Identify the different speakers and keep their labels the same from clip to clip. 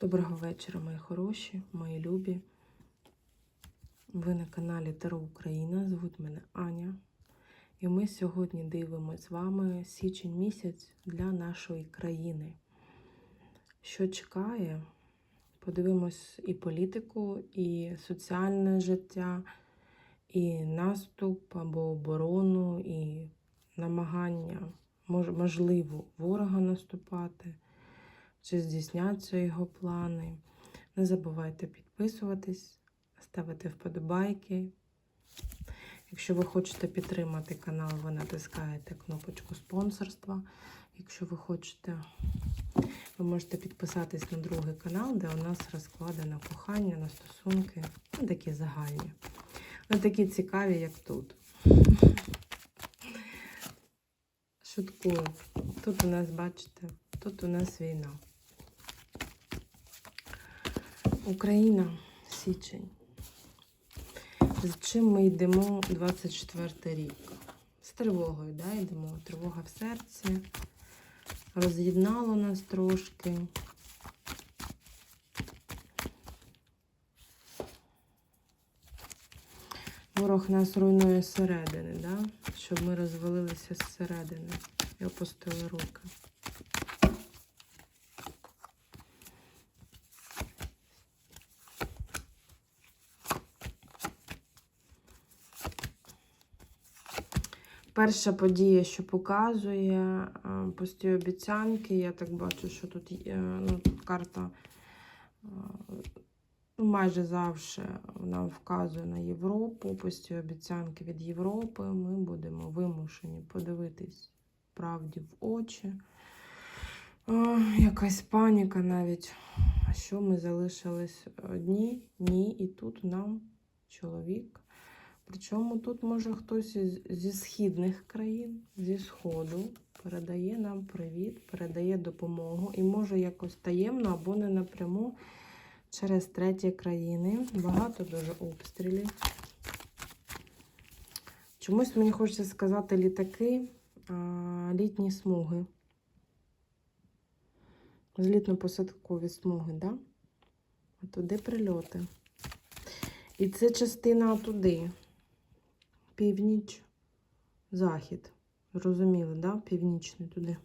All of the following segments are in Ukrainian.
Speaker 1: Доброго вечора, мої хороші, мої любі. Ви на каналі Таро Україна. Звуть мене Аня. І ми сьогодні дивимося з вами січень місяць для нашої країни. Що чекає? Подивимось і політику, і соціальне життя, і наступ або оборону, і намагання, можливо, ворога наступати чи здійсняться його плани. Не забувайте підписуватись, ставити вподобайки. Якщо ви хочете підтримати канал, ви натискаєте кнопочку спонсорства. Якщо ви хочете, ви можете підписатись на другий канал, де у нас розклади на кохання, на стосунки, ну, такі загальні. Не такі цікаві, як тут. Шуткую. Тут у нас, бачите, тут у нас війна. Україна, січень. З чим ми йдемо 24 рік? З тривогою, да, йдемо. Тривога в серці. Роз'єднало нас трошки. Ворог нас руйнує зсередини, да? щоб ми розвалилися зсередини і опустили руки. Перша подія, що показує е, пусті обіцянки. Я так бачу, що тут, є, ну, карта е, ну, майже завжди вона вказує на Європу. Пусті обіцянки від Європи. Ми будемо вимушені подивитись правді в очі. Е, Якась паніка навіть. А що ми залишились одні? Ні, і тут нам чоловік. Причому тут може хтось зі східних країн, зі сходу, передає нам привіт, передає допомогу і може якось таємно або не напряму через треті країни. Багато дуже обстрілів. Чомусь мені хочеться сказати літаки, літні смуги. Злітно-посадкові смуги, да? А туди прильоти. І це частина туди. Північ, захід. Зрозуміли, да? Північний туди.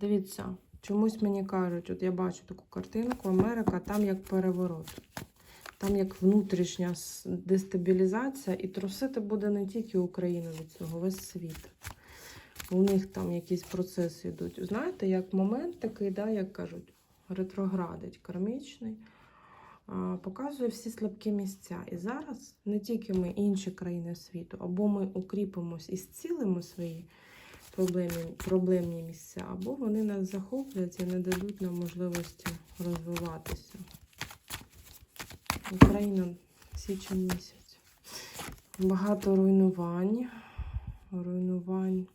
Speaker 1: Дивіться, чомусь мені кажуть, от я бачу таку картинку, Америка там як переворот. Там як внутрішня дестабілізація, і трусити буде не тільки Україна від цього, весь світ. У них там якісь процеси йдуть. Знаєте, як момент такий, да, як кажуть, ретроградить кармічний, показує всі слабкі місця. І зараз не тільки ми, інші країни світу, або ми укріпимось і зцілимо свої проблемні, проблемні місця, або вони нас захоплять і не дадуть нам можливості розвиватися. Україна січень місяць. Багато руйнувань. Руйнувань.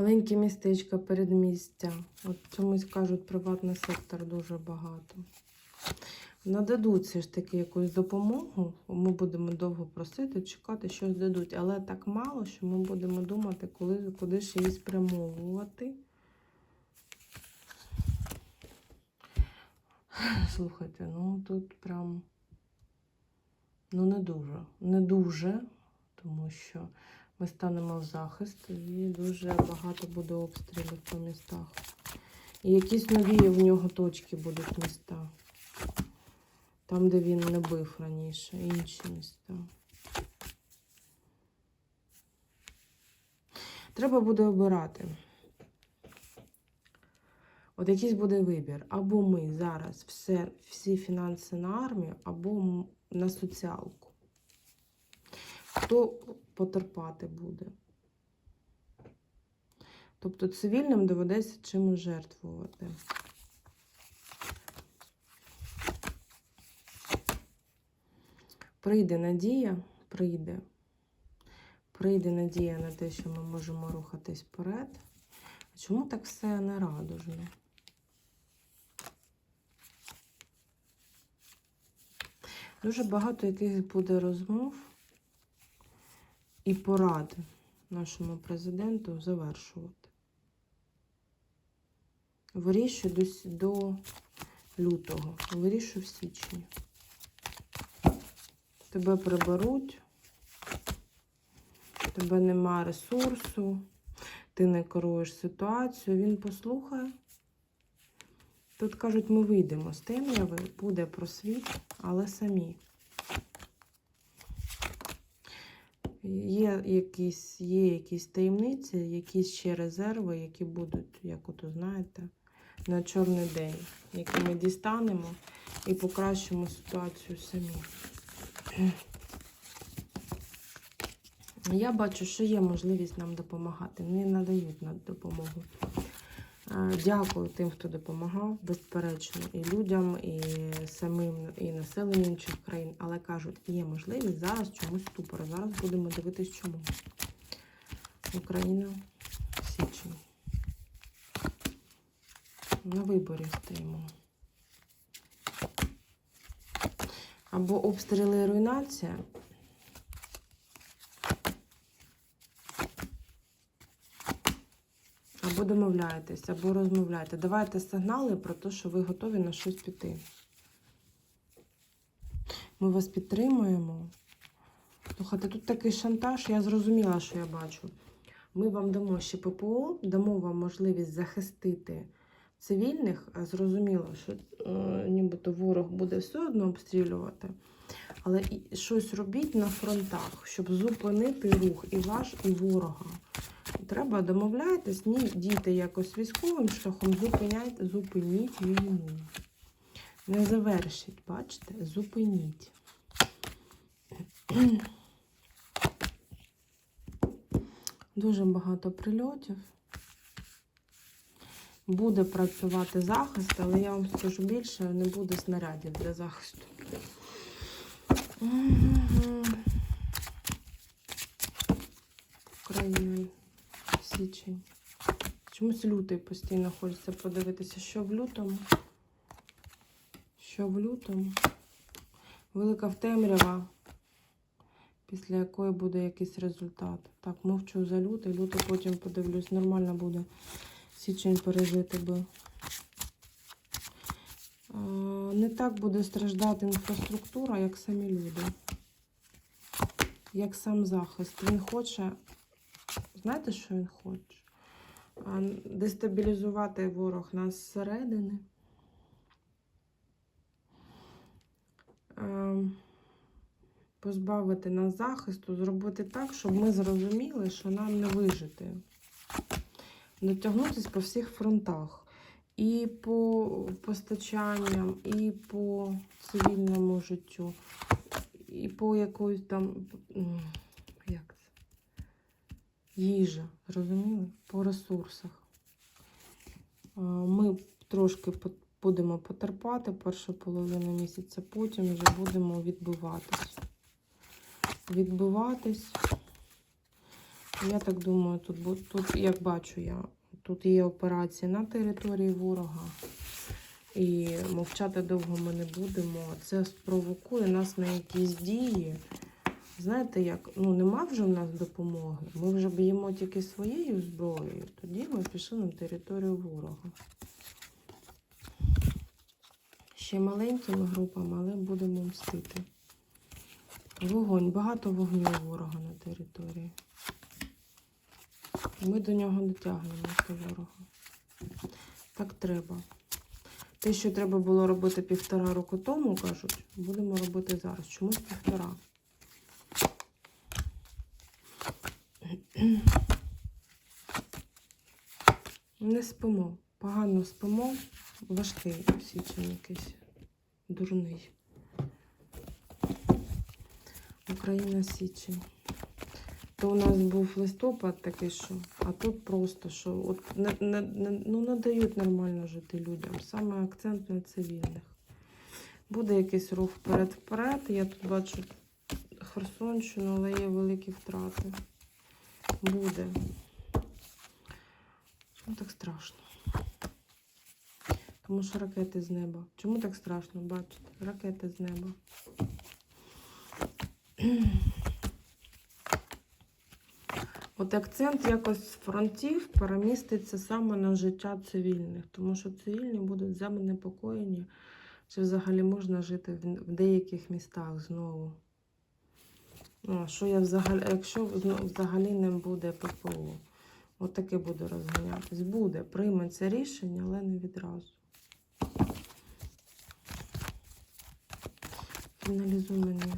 Speaker 1: Маленькі містечка, передмістя. От чомусь кажуть, приватний сектор дуже багато. Нададуть все ж таки якусь допомогу. Ми будемо довго просити, чекати, щось дадуть. Але так мало, що ми будемо думати, коли, куди ж її спрямовувати. Слухайте, ну тут прям ну не дуже. Не дуже, тому що ми станемо в захист і дуже багато буде обстрілів по містах. І якісь нові в нього точки будуть міста. Там, де він не бив раніше, інші міста. Треба буде обирати. От якийсь буде вибір. Або ми зараз все, всі фінанси на армію, або на соціалку. Хто потерпати буде? Тобто цивільним доведеться чимось жертвувати. Прийде надія, прийде. Прийде надія на те, що ми можемо рухатись вперед. А чому так все нерадужно? Дуже багато яких буде розмов і поради нашому президенту завершувати. Вирішую до, до лютого, вирішую в січні. Тебе приберуть, тебе нема ресурсу, ти не керуєш ситуацію, він послухає. Тут кажуть, ми вийдемо з темряви, буде просвіт, але самі. Є якісь, є якісь таємниці, якісь ще резерви, які будуть, як ото знаєте, на чорний день, які ми дістанемо і покращимо ситуацію самі. Я бачу, що є можливість нам допомагати. Не надають нам допомогу. Е, Дякую тим, хто допомагав, безперечно, і людям, і самим, і населенню інших країн. Але кажуть, є можливість зараз чомусь ступора. Зараз будемо дивитись, чому. Україна січень. На виборі стоїмо. Або обстріли і руйнація. Або домовляєтесь, або розмовляєте. Давайте сигнали про те, що ви готові на щось піти. Ми вас підтримуємо. Слухайте, тут такий шантаж, я зрозуміла, що я бачу. Ми вам дамо ще ППО, дамо вам можливість захистити цивільних. Зрозуміло, що е, нібито ворог буде все одно обстрілювати. Але і щось робіть на фронтах, щоб зупинити рух і ваш, і ворога. Треба домовляйтесь, ні, дійте якось військовим шляхом, зупиняйте, зупиніть війну. Не завершіть, бачите? Зупиніть. Дуже багато прильотів. Буде працювати захист, але я вам скажу більше, не буде снарядів для захисту. Україна, січень. Чомусь лютий постійно хочеться подивитися, що в лютому. Що в лютому. Велика в темрява, після якої буде якийсь результат. Так, мовчу за лютий, лютий потім подивлюсь, нормально буде січень пережити би. Не так буде страждати інфраструктура, як самі люди. Як сам захист. Він хоче Знаєте, що він хоче? Дестабілізувати ворог нас зсередини. Позбавити нас захисту, зробити так, щоб ми зрозуміли, що нам не вижити. Дотягнутися по всіх фронтах. І по постачанням, і по цивільному життю, і по якоїсь там. Як це? їжа, розуміли? По ресурсах. Ми трошки будемо потерпати першу половину місяця, потім вже будемо відбиватись. Відбиватись. Я так думаю, тут, тут, як бачу я, тут є операції на території ворога. І мовчати довго ми не будемо. Це спровокує нас на якісь дії. Знаєте, як ну нема вже в нас допомоги. Ми вже б'ємо тільки своєю зброєю. Тоді ми пішли на територію ворога. Ще маленькими групами, але будемо мстити. Вогонь, багато вогню ворога на території. Ми до нього дотягнемо до ворога. Так треба. Те, що треба було робити півтора року тому, кажуть, будемо робити зараз. Чомусь півтора. Не спимо. Погано спимо. Важкий січень якийсь. Дурний. Україна січень. То у нас був листопад такий, що, а тут просто, що от не, не, не, ну, не дають нормально жити людям. Саме акцент на цивільних. Буде якийсь рух вперед-вперед. Я тут бачу Херсонщину, але є великі втрати. Буде. Чому так страшно? Тому що ракети з неба. Чому так страшно бачите? Ракети з неба. От акцент якось з фронтів переміститься саме на життя цивільних, тому що цивільні будуть занепокоєні, чи взагалі можна жити в, деяких містах знову. Ну, а що я взагалі, якщо взагалі не буде ППО, от таке буде розганятись. Буде, прийметься рішення, але не відразу. Фіналізуй мені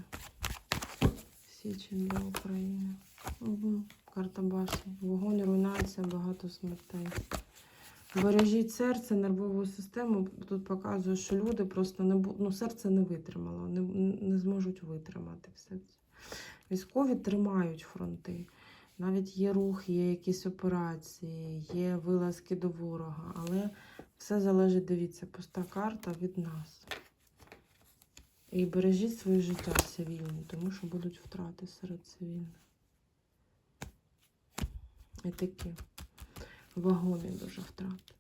Speaker 1: січень для України. Угу. Карта башні. Вогонь, руйнація, багато смертей. Бережіть серце, нервову систему. Тут показує, що люди просто не ну, серце не витримало, не, не зможуть витримати все це. Військові тримають фронти. Навіть є рух, є якісь операції, є вилазки до ворога, але все залежить, дивіться, пуста карта від нас. І бережіть своє життя цивільні, тому що будуть втрати серед цивільних. І такі вагони дуже втрати.